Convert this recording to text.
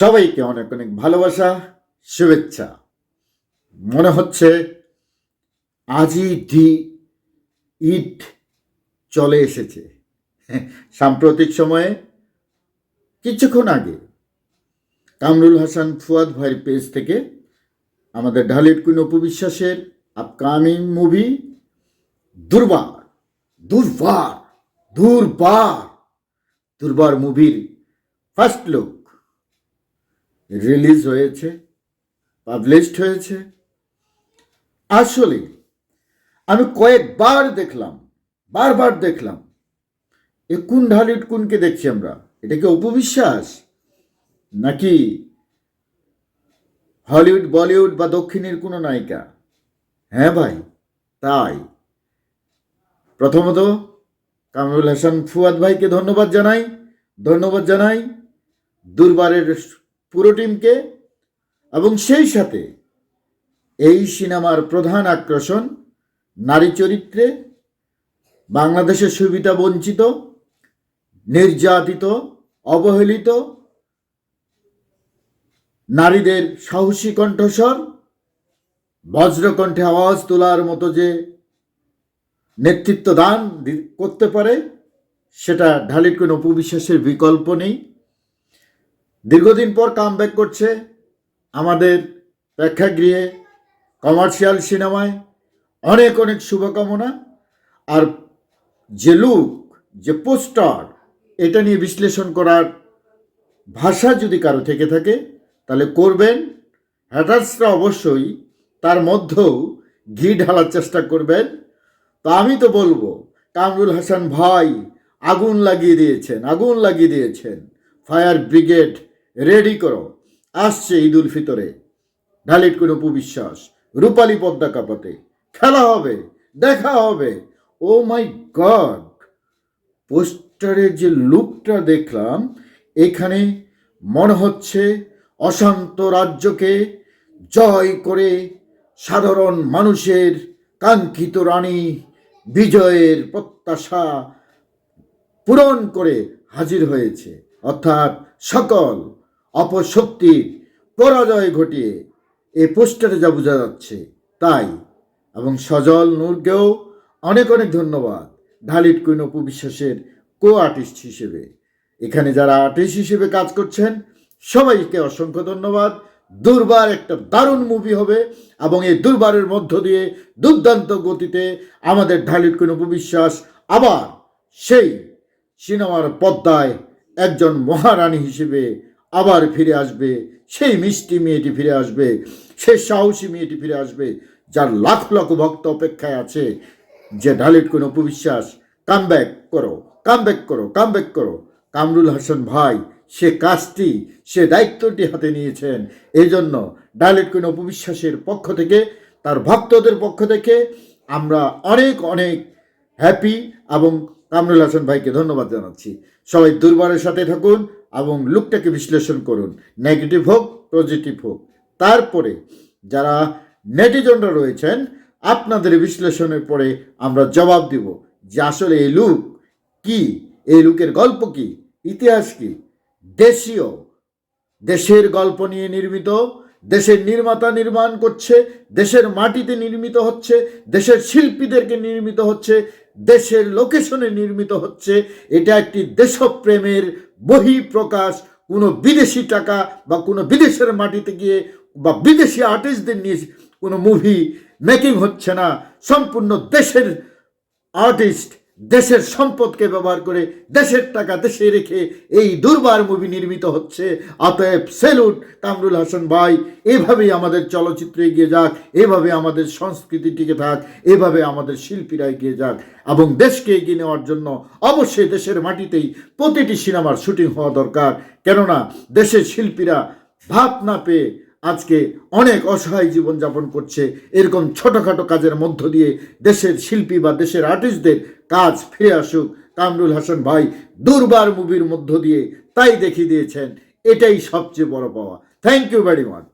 সবাইকে অনেক অনেক ভালোবাসা, শুভেচ্ছা। মনে হচ্ছে আজই ডি ইট চলে এসেছে। সাম্প্রতিক সময়ে, কিছুক্ষণ আগে, কামরুল হাসান ফুয়াদ ভাইয়ের পেজ থেকে আমাদের ঢালির কুইন উপবিশ্বাসের আপকামিং মুভি দুর্বার দুর্বার দুর্বার দুর্বার মুভির ফার্স্ট লুক রিলিজ হয়েছে, পাবলিশড হয়েছে। আসলে আমি কয়েকবার দেখলাম, বারবার দেখলাম, এ কোন ঢালিট কোনকে দেখছি আমরা? এটা কি অপবিশ্বাস? নাকি হলিউড, বলিউড বা দক্ষিণের কোনো নায়িকা? হ্যাঁ ভাই, তাই। প্রথমত কামরুল হাসান ফুয়াদ ভাইকে ধন্যবাদ জানাই ধন্যবাদ জানাই দুর্বারের পুরো টিমকে এবং সেই সাথে এই সিনেমার প্রধান আকর্ষণ, নারী চরিত্রে বাংলাদেশের সুবিধা বঞ্চিত, নির্যাতিত, অবহেলিত, নারীদের সাহসী কণ্ঠস্বর, বজ্রকণ্ঠে আওয়াজ তোলার মতো যে নেতৃত্ব দান করতে পারে, সেটা ঢালির কোনো উপবিশ্বাসের বিকল্প নেই। দীর্ঘদিন পর কাম ব্যাক করছে আমাদের প্রেক্ষাগৃহে কমার্শিয়াল সিনেমায় অনেক অনেক শুভকামনা। আর যে লুক যে পোস্টার এটা নিয়ে বিশ্লেষণ করার ভাষা যদি কারও থেকে থাকে, তাহলে করবেন। হ্যাটার্সরা অবশ্যই তার মধ্যেও ঘি ঢালার চেষ্টা করবেন। তো আমি তো বলব, কামরুল হাসান ভাই আগুন লাগিয়ে দিয়েছেন, আগুন লাগিয়ে দিয়েছেন। ফায়ার ব্রিগেড রেডি করো। আসছে ঈদ উল ফিতরে। ঢালিট কোনো উপবিশ্বাস রূপালী পদ্মা কাপাতে। খেলা হবে, দেখা হবে। Oh my God. পোস্টারের যে লুকটা দেখলাম, এখানে মনে হচ্ছে অশান্ত রাজ্যকে জয় করে সাধারণ মানুষের কাঙ্ক্ষিত রানী বিজয়ের প্রত্যাশা পূরণ করে হাজির হয়েছে। অর্থাৎ সকল অপশক্তির পরাজয় ঘটিয়ে এই পোস্টারে যা বোঝা যাচ্ছে তাই। এবং সজল নূরকেও অনেক অনেক ধন্যবাদ ঢালিট কুইন অপু বিশ্বাসের কো আর্টিস্ট হিসেবে। এখানে যারা আর্টিস্ট হিসেবে কাজ করছেন, সবাইকে অসংখ্য ধন্যবাদ। দুর্বার একটা দারুণ মুভি হবে এবং এই দুর্বারের মধ্য দিয়ে দুর্দান্ত গতিতে আমাদের ঢালিট কুইন অপু বিশ্বাস আবার সেই সিনেমার পদ্মায় একজন মহারানী হিসেবে আবার ফিরে আসবে। সেই মিষ্টি মেয়েটি ফিরে আসবে, সেই সাহসী মেয়েটি ফিরে আসবে, যার লাখ লাখ ভক্ত অপেক্ষায় আছে। যে ঢালিট কোনো উপবিশ্বাস কাম ব্যাক করো কাম ব্যাক করো কাম ব্যাক করো। কামরুল হাসান ভাই, সে কাজটি, সে দায়িত্বটি হাতে নিয়েছেন। এই জন্য ডাইলেট কোনো উপবিশ্বাসের পক্ষ থেকে, তার ভক্তদের পক্ষ থেকে আমরা অনেক অনেক হ্যাপি এবং কামরুল হাসান ভাইকে ধন্যবাদ জানাচ্ছি। সবাই দুর্বারের সাথে থাকুন এবং লুকটাকে বিশ্লেষণ করুন। নেগেটিভ হোক পজিটিভ হোক। তারপরে যারা নেটিজনরা রয়েছেন, আপনাদের বিশ্লেষণের পরে আমরা জবাব দিব যে আসলে এই লুক কি? এই লুকের গল্প কি? ইতিহাস কি? দেশীয়। দেশের গল্প নিয়ে নির্মিত। দেশের নির্মাতা নির্মাণ করছে। দেশের মাটিতে নির্মিত হচ্ছে। দেশের শিল্পীদেরকে নির্মিত হচ্ছে। দেশের লোকেশনে নির্মিত হচ্ছে। এটা একটি দেশপ্রেমের বহিঃপ্রকাশ, কোনো বিদেশি টাকা বা কোনো বিদেশের মাটিতে গিয়ে বা বিদেশি আর্টিস্টদের নিয়ে কোনো মুভি মেকিং হচ্ছে না। সম্পূর্ণ দেশের আর্টিস্ট দেশের সম্পদকে ব্যবহার করে দেশের টাকা দেশে রেখে এই দুর্বার মুভি নির্মিত হচ্ছে। অতএব সেলুট কামরুল হাসান ভাই। এভাবেই আমাদের চলচ্চিত্র এগিয়ে যাক, এভাবে আমাদের সংস্কৃতি টিকে থাক, এভাবে আমাদের শিল্পীরা এগিয়ে যাক এবং দেশকে এগিয়ে নেওয়ার জন্য অবশ্যই দেশের মাটিতেই প্রতিটি সিনেমার শুটিং হওয়া দরকার। কেননা দেশের শিল্পীরা ভাত না পেয়ে আজকে অনেক অসহায় জীবনযাপন করছে। এরকম ছোটোখাটো কাজের মধ্য দিয়ে দেশের শিল্পী বা দেশের আর্টিস্টদের কাজ ফিরে আসুক। কামরুল হাসান ভাই দুর্বার মুভির মধ্য দিয়ে তাই দেখিয়ে দিয়েছেন, এটাই সবচেয়ে বড় পাওয়া। Thank you very much